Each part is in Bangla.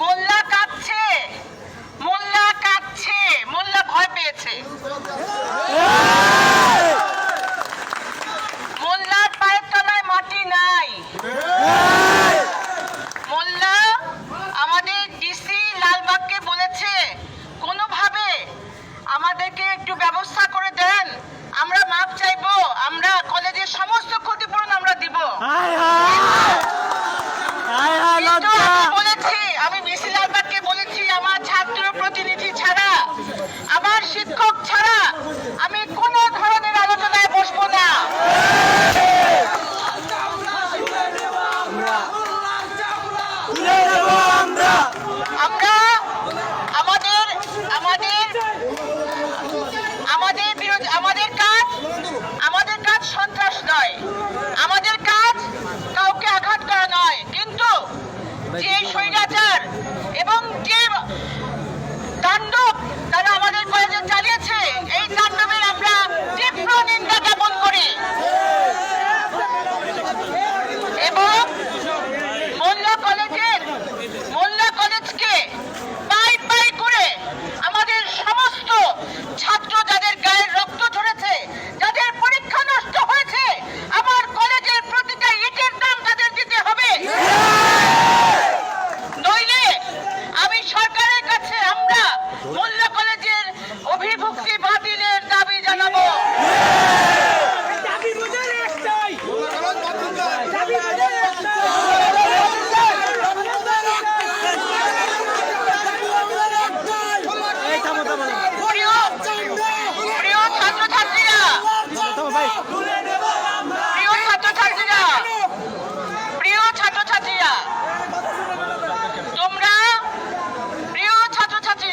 মোল্লা কাঁদছে মোল্লা কাঁদছে মোল্লা ভয় পেয়েছে। ছাত্র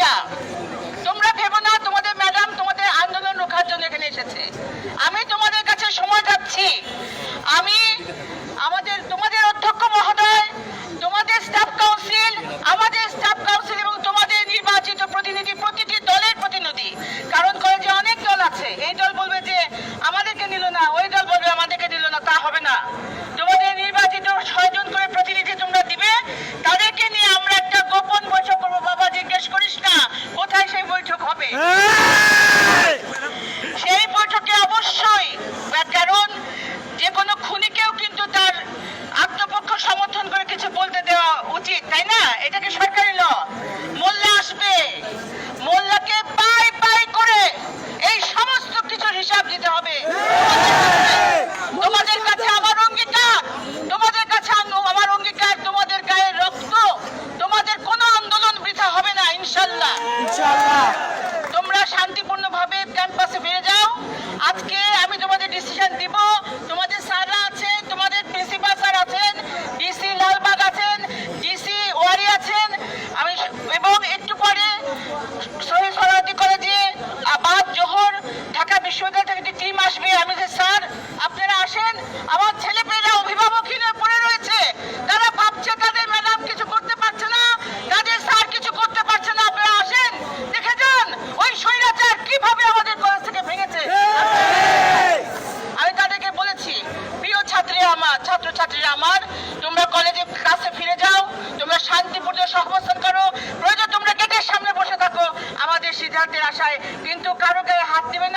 না তোমরা ভেবো না, তোমাদের ম্যাডাম তোমাদের আন্দোলন রোখার জন্য এখানে এসেছে। আমি তোমাদের কাছে সময় যাচ্ছি আমি এটাকে সরকারি ল। মোল্লা আসবে। মোল্লাকে পাই পাই করে এই সমস্ত কিছুর হিসাব দিতে হবে। তোমাদের কাছে আমার অঙ্গীকার তোমাদের কাছে আমার অঙ্গীকার তোমাদের গায়ে রক্ত তোমাদের কোনো আন্দোলন বৃথা হবে না ইনশাল্লাহ। তোমরা শান্তিপূর্ণভাবে ক্যাম্পাসে ফিরে যাও। আজকে আমি তোমাদের ডিসিশন দিব। আশায় কিন্তু কারও গায়ে হাত দিবে না।